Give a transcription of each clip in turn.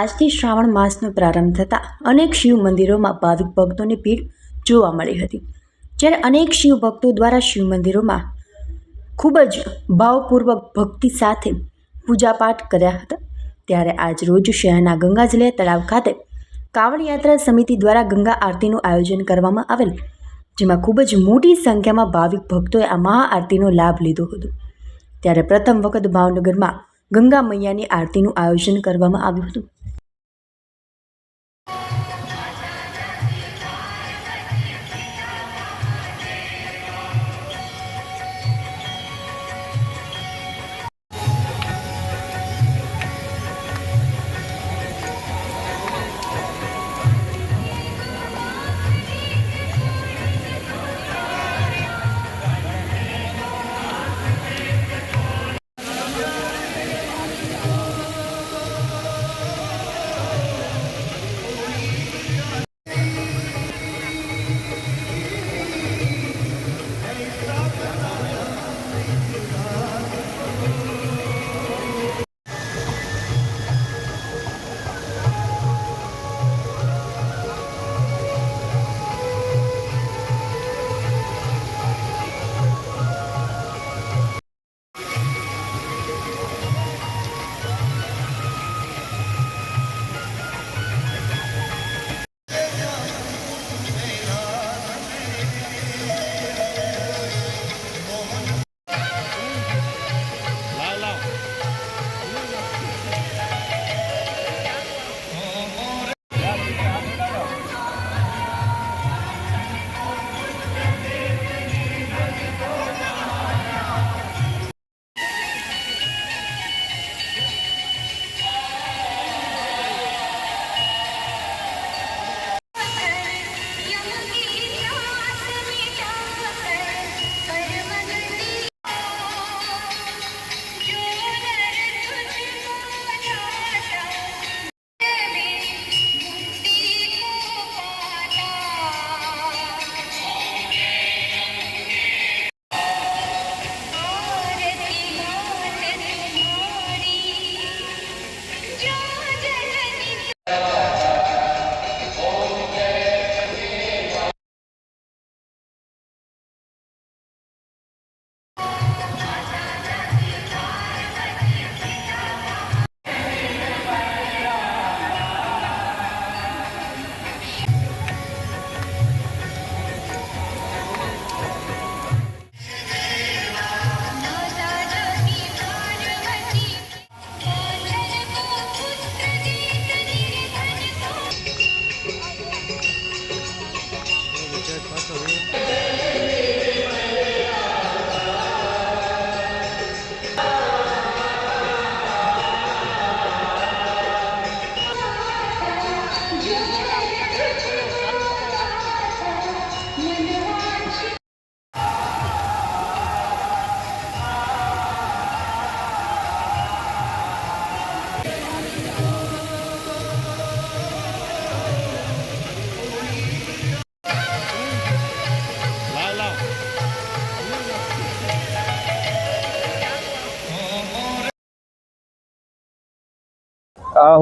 આજથી શ્રાવણ માસનો પ્રારંભ થતાં અનેક શિવ મંદિરોમાં ભાવિક ભક્તોની ભીડ જોવા મળી હતી. જ્યારે અનેક શિવ ભક્તો દ્વારા શિવ મંદિરોમાં ખૂબ જ ભાવપૂર્વક ભક્તિ સાથે પૂજાપાઠ કર્યા હતા. ત્યારે આજ રોજ શહેરના ગંગાજલિયા તળાવ ખાતે કાવડ યાત્રા સમિતિ દ્વારા ગંગા આરતીનું આયોજન કરવામાં આવેલ, જેમાં ખૂબ જ મોટી સંખ્યામાં ભાવિક ભક્તોએ આ મહાઆરતીનો લાભ લીધો હતો. ત્યારે પ્રથમ વખત ભાવનગરમાં ગંગા મૈયાની આરતીનું આયોજન કરવામાં આવ્યું હતું.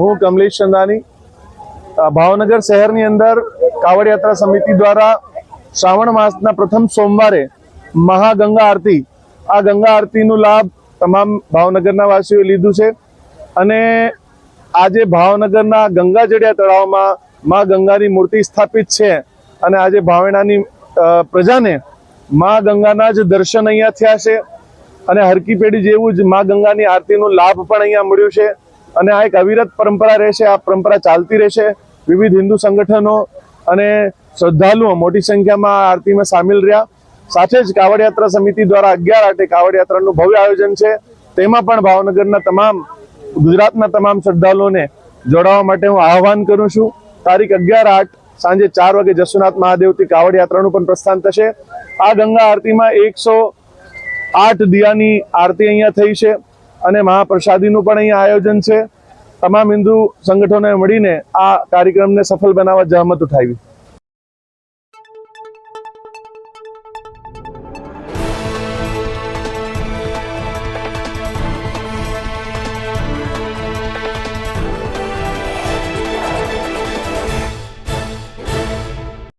હું કમલેશ ચંદાની ભાવનગર શહેરની અંદર કાવડ યાત્રા સમિતિ દ્વારા શ્રાવણ માસના પ્રથમ સોમવારે મહાગંગા આરતી, આ ગંગા આરતીનો લાભ તમામ ભાવનગરના વાસીઓએ લીધું છે. અને આજે ભાવનગરના ગંગાજળિયા તળાવમાં મા ગંગાની મૂર્તિ સ્થાપિત છે અને આજે ભાવેણાની પ્રજાને મા ગંગાના જ દર્શન અહીંયા થયા છે. અને હરકી પેઢી જેવું જ મા ગંગાની આરતીનો લાભ પણ અહીંયા મળ્યું છે. અને આ એક અવિરત પરંપરા રહેશે, આ પરંપરા ચાલતી રહેશે. વિવિધ હિન્દુ સંગઠનો અને શ્રદ્ધાળુઓ મોટી સંખ્યામાં આ આરતીમાં સામેલ રહ્યા. સાથે જ કાવડ યાત્રા સમિતિ દ્વારા અગિયાર આઠે કાવડ યાત્રાનું ભવ્ય આયોજન છે. તેમાં પણ ભાવનગરના તમામ, ગુજરાતના તમામ શ્રદ્ધાળુઓને જોડાવા માટે હું આહવાન કરું છું. તારીખ અગિયાર આઠ સાંજે ચાર વાગે જસુનાથ મહાદેવથી કાવડ યાત્રાનું પણ પ્રસ્થાન થશે. આ ગંગા આરતીમાં એકસો આઠ દિયાની આરતી અહીંયા થઈ છે. અને મહાપ્રસાદીનું પણ અહીંયા આયોજન છે. તમામ હિન્દુ સંગઠનોએ મળીને આ કાર્યક્રમને સફળ બનાવવા જહેમત ઉઠાવી.